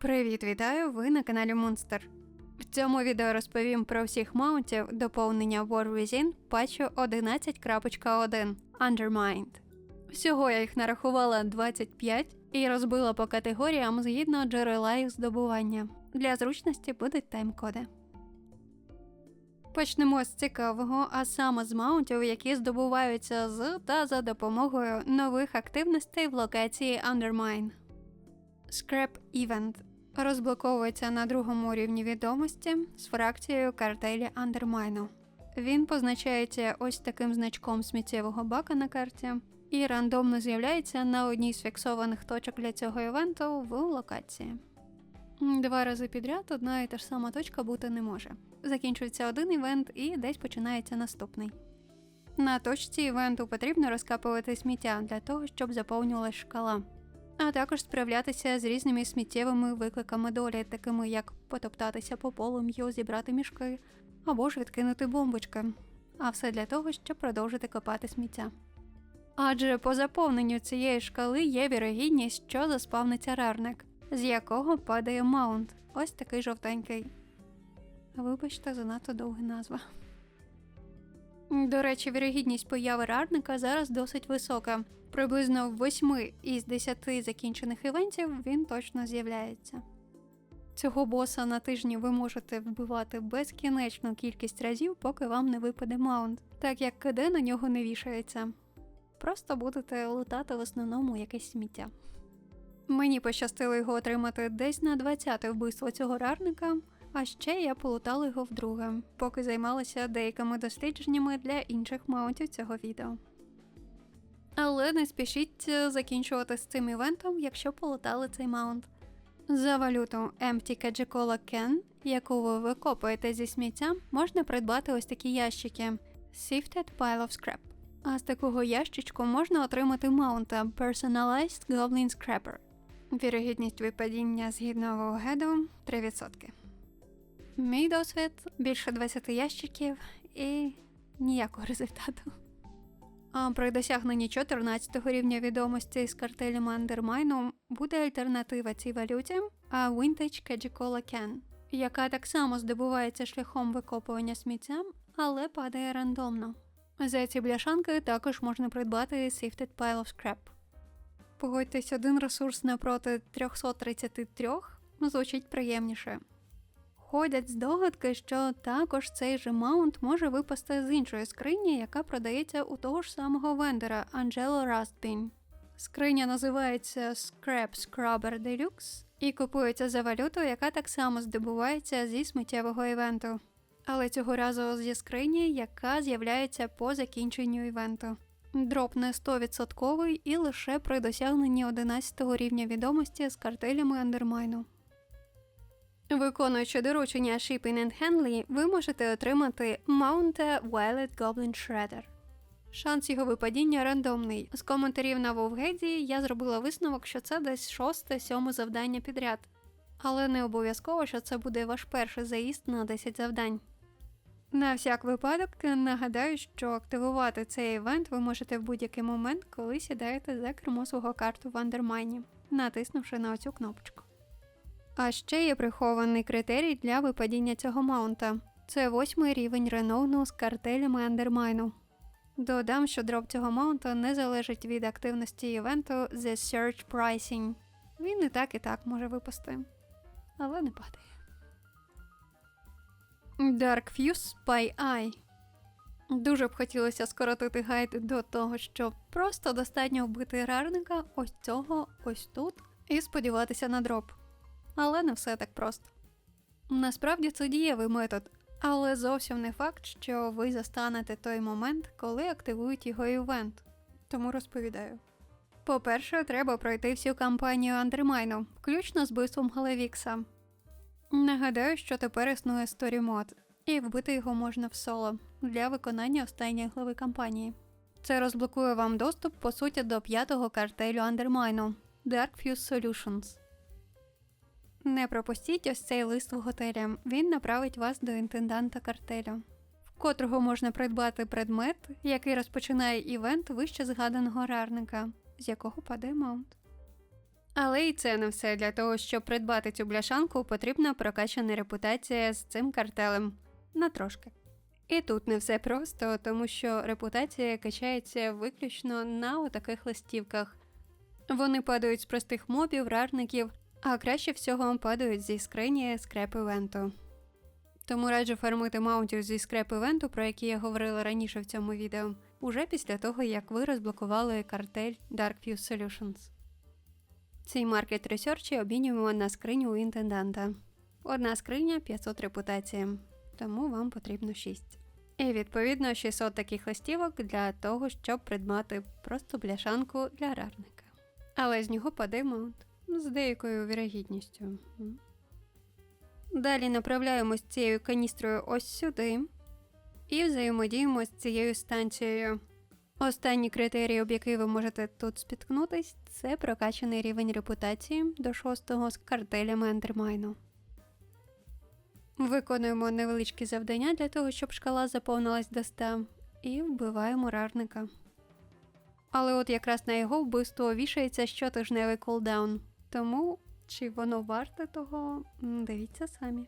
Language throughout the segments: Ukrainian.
Привіт, вітаю! Ви на каналі Monster. В цьому відео розповім про всіх маунтів доповнення War Within патчу 11.1 Undermined. Всього я їх нарахувала 25 і розбила по категоріям згідно джерела їх здобування. Для зручності будуть тайм-коди. Почнемо з цікавого, а саме з маунтів, які здобуваються з та за допомогою нових активностей в локації Undermine. Scrap Event розблоковується на другому рівні відомості з фракцією картелі Андермайну. Він позначається ось таким значком сміттєвого бака на карті і рандомно з'являється на одній з фіксованих точок для цього івенту в локації. Два рази підряд одна і та ж сама точка бути не може. Закінчується один івент і десь починається наступний. На точці івенту потрібно розкапувати сміття для того, щоб заповнювалась шкала, а також справлятися з різними сміттєвими викликами долі, такими як потоптатися по полум'ю, зібрати мішки або ж відкинути бомбочки. А все для того, щоб продовжити копати сміття. Адже по заповненню цієї шкали є вірогідність, що заспавниться рарник, з якого падає маунт. Ось такий жовтенький. Вибачте, занадто довга назва. До речі, вірогідність появи рарника зараз досить висока. Приблизно в 8 із 10 закінчених івентів він точно з'являється. Цього боса на тижні ви можете вбивати безкінечну кількість разів, поки вам не випаде маунт, так як КД на нього не вішається. Просто будете лутати в основному якесь сміття. Мені пощастило його отримати десь на 20-те вбивство цього рарника, а ще я полутала його вдруге, поки займалася деякими дослідженнями для інших маунтів цього відео. Але не спішіть е, закінчувати з цим івентом, якщо полутали цей маунт. За валюту Cajicola Can, яку ви викопуєте зі сміття, можна придбати ось такі ящики Sifted Pile of Scrap. А з такого ящичку можна отримати маунта Personalized Goblin Scrapper. Вірогідність випадіння згідно Вовгеду 3%. Мій досвід більше 20 ящиків і ніякого результату. А при досягненні 14 рівня відомості з картелем Андермайну буде альтернатива цій валюті, Vintage Cajicola Can, яка так само здобувається шляхом викопування сміття, але падає рандомно. За ці бляшанки також можна придбати Sifted Pile of Scrap. Погодьтесь, один ресурс напроти 333 звучить приємніше. Ходять здогадки, що також цей же маунт може випасти з іншої скрині, яка продається у того ж самого вендора Angelo Rustbin. Скриня називається Scrap Scrubber Deluxe і купується за валюту, яка так само здобувається зі сміттєвого івенту. Але цього разу зі скрині, яка з'являється по закінченню івенту. Дроп не 100% і лише при досягненні 11 рівня відомості з картелями Андермайну. Виконуючи доручення Shipping and Handling, ви можете отримати Mount Violet Goblin Shredder. Шанс його випадіння рандомний. З коментарів на Вовгеді я зробила висновок, що це десь шосте-сьоме завдання підряд. Але не обов'язково, що це буде ваш перший заїзд на 10 завдань. На всяк випадок нагадаю, що активувати цей івент ви можете в будь-який момент, коли сідаєте за кермо свого карту в Андермайні, натиснувши на оцю кнопочку. А ще є прихований критерій для випадіння цього маунта. Це восьмий рівень реноуну з картелями Андермайну. Додам, що дроп цього маунта не залежить від активності івенту The Search Pricing. Він і так і так може випасти, але не падає. Dark Fuse Spy Eye. Дуже б хотілося скоротити гайд до того, що просто достатньо вбити рарника ось цього, ось тут, і сподіватися на дроп. Але не все так просто. Насправді це дієвий метод, але зовсім не факт, що ви застанете той момент, коли активують його івент. Тому розповідаю. По-перше, треба пройти всю кампанію Андермайну, включно з бивством Галевікса. Нагадаю, що тепер існує Mode, і вбити його можна в соло для виконання останньої глави кампанії. Це розблокує вам доступ, по суті, до п'ятого картелю Андермайну Dark Fuse Solutions. Не пропустіть ось цей лист в готелі. Він направить вас до інтенданта картелю, в котрого можна придбати предмет, який розпочинає івент вище згаданого рарника, з якого падає маунт. Але і це не все для того, щоб придбати цю бляшанку, потрібна прокачана репутація з цим картелем на трошки. І тут не все просто, тому що репутація качається виключно на отаких листівках. Вони падають з простих мобів, рарників, а краще всього падають зі скрині скреп івенту. Тому раджу фармити маунтів зі скреп івенту, про які я говорила раніше в цьому відео, уже після того, як ви розблокували картель Dark View Solutions. Цей маркет ресерчі обмінюємо на скриню у інтенданта. Одна скриня 500 репутації, тому вам потрібно 6. І відповідно 600 таких листівок для того, щоб придбати просто бляшанку для рарника. Але з нього паде маунт з деякою вірогідністю. Далі направляємось цією каністрою ось сюди і взаємодіємо з цією станцією. Останній критерій, об який ви можете тут спіткнутись, це прокачаний рівень репутації до шостого з картелями Ендермайну. Виконуємо невеличкі завдання для того, щоб шкала заповнилась до 100, і вбиваємо рарника. Але от якраз на його вбивство вішається щотижневий кулдаун. Тому чи воно варте того, дивіться самі.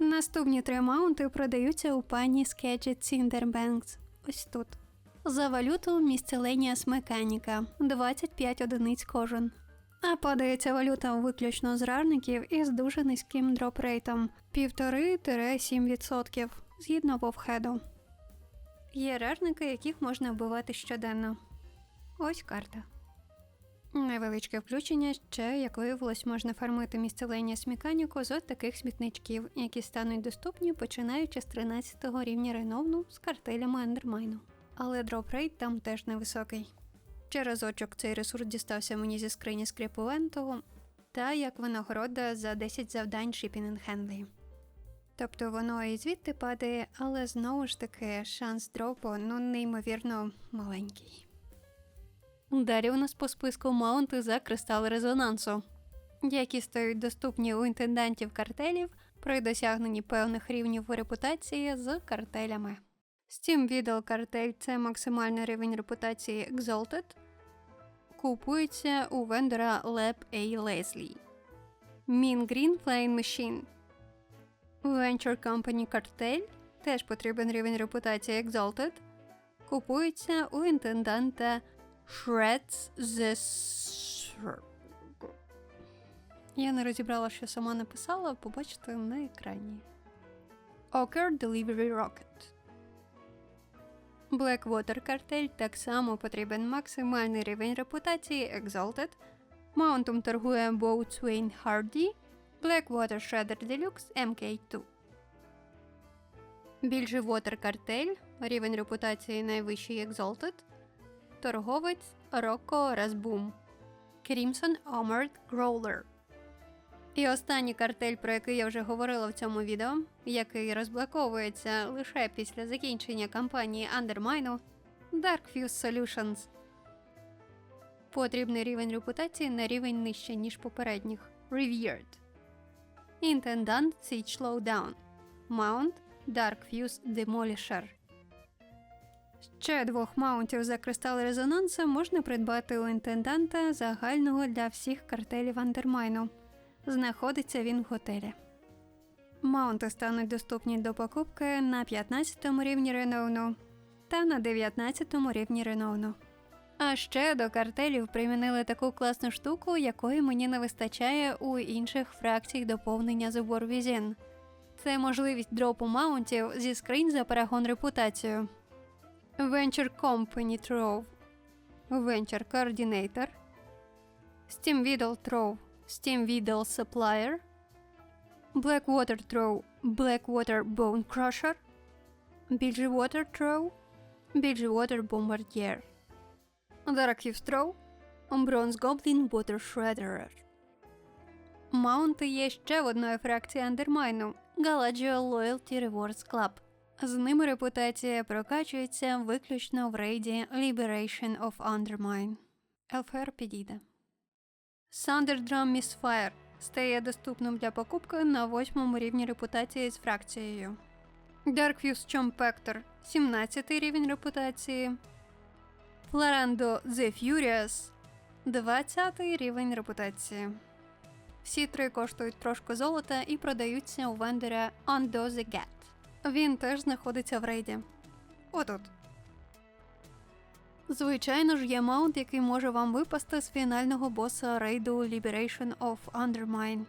Наступні три маунти продаються у пані Sketchet Cinderbanks. Ось тут. За валюту Miscellaneous Механіка 25 одиниць кожен. А подається валюта виключно з рарників із дуже низьким дропрейтом 1,5-7% згідно вовхеду. Є рарники, яких можна вбивати щоденно. Ось карта. Невеличке включення ще як виявилось, можна фармити місцелення сміканіку з от таких смітничків, які стануть доступні починаючи з 13 го рівня реновну з картелями Ендермайну. Але дропрейт там теж невисокий. Через очок цей ресурс дістався мені зі скрині скріпувенту та як винагорода за 10 завдань Shipping and Тобто воно і звідти падає, але знову ж таки шанс дропу ну неймовірно маленький. Далі у нас по списку маунти за кристал резонансу, які стають доступні у інтендантів картелів при досягненні певних рівнів репутації з картелями. Steam Vidal картель це максимальний рівень репутації Exalted. Купується у вендора Lab A. Leslie. Mean Green Flame Machine. Venture Company картель теж потрібен рівень репутації Exalted. Купується у інтенданта Shreds the Я не розібрала, що сама написала, побачите на екрані. Ocker Delivery Rocket. Blackwater картель так само потрібен максимальний рівень репутації Exalted. Маунтом торгує Boatswain Hardy, Blackwater Shredder Deluxe MK2. Більший Water картель, рівень репутації найвищий Exalted. Торговець Rocco Rasboom. Crimson Armored Growler. І останній картель, про який я вже говорила в цьому відео, який розблоковується лише після закінчення кампанії Undermine, Darkfuse Solutions. Потрібний рівень репутації на рівень нижче, ніж попередніх. Revered. Інтендант Siege Slowdown. Mount Darkfuse Demolisher. Ще двох маунтів за кристал резонансу можна придбати у інтенданта загального для всіх картелів Андермайну. Знаходиться він в готелі. Маунти стануть доступні до покупки на 15 рівні реновну та на 19 рівні реновну. А ще до картелів примінили таку класну штуку, якої мені не вистачає у інших фракцій доповнення забор Візін. Це можливість дропу маунтів зі скринь за перегон репутацію. Venture Company Trove, Venture Coordinator, Steam Vidal Trove, Steam Vidal Supplier, Blackwater Trove, Blackwater Bone Crusher, Bilgewater Trove, Bilgewater Bombardier, Darkhive Trove, Bronze Goblin Water Shredder. Маунти є ще в одної фракції Андермайну Galadriel Loyalty Rewards Club. З ними репутація прокачується виключно в рейді Liberation of Undermine. ЛФР підійде. Thunderdrum Misfire стає доступним для покупки на восьмому рівні репутації з фракцією. Darkfuse Chompector 17 рівень репутації. Florando The Furious 20 рівень репутації. Всі три коштують трошки золота і продаються у вендора Undo the Get. Він теж знаходиться в рейді. Отут. Звичайно ж, є маунт, який може вам випасти з фінального боса рейду Liberation of Undermine.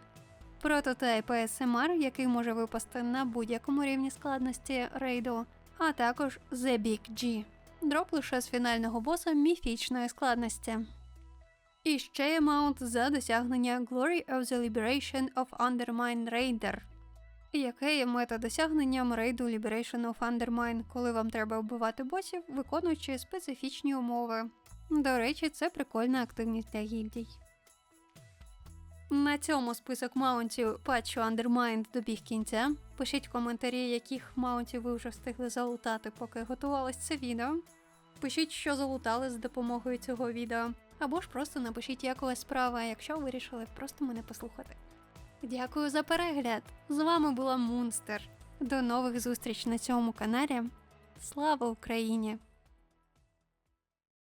Прототип ASMR, який може випасти на будь-якому рівні складності рейду, а також The Big G. Дроп лише з фінального боса міфічної складності. І ще є маунт за досягнення Glory of the Liberation of Undermine Raider, яке є мета-досягненням рейду Liberation of Undermine, коли вам треба вбивати босів, виконуючи специфічні умови. До речі, це прикольна активність для гільдій. На цьому список маунтів патчу Undermine добіг кінця. Пишіть коментарі, яких маунтів ви вже встигли залутати, поки готувалось це відео. Пишіть, що залутали з допомогою цього відео, або ж просто напишіть, як у вас справа, якщо вирішили просто мене послухати. Дякую за перегляд! З вами була Мунстер. До нових зустріч на цьому каналі. Слава Україні!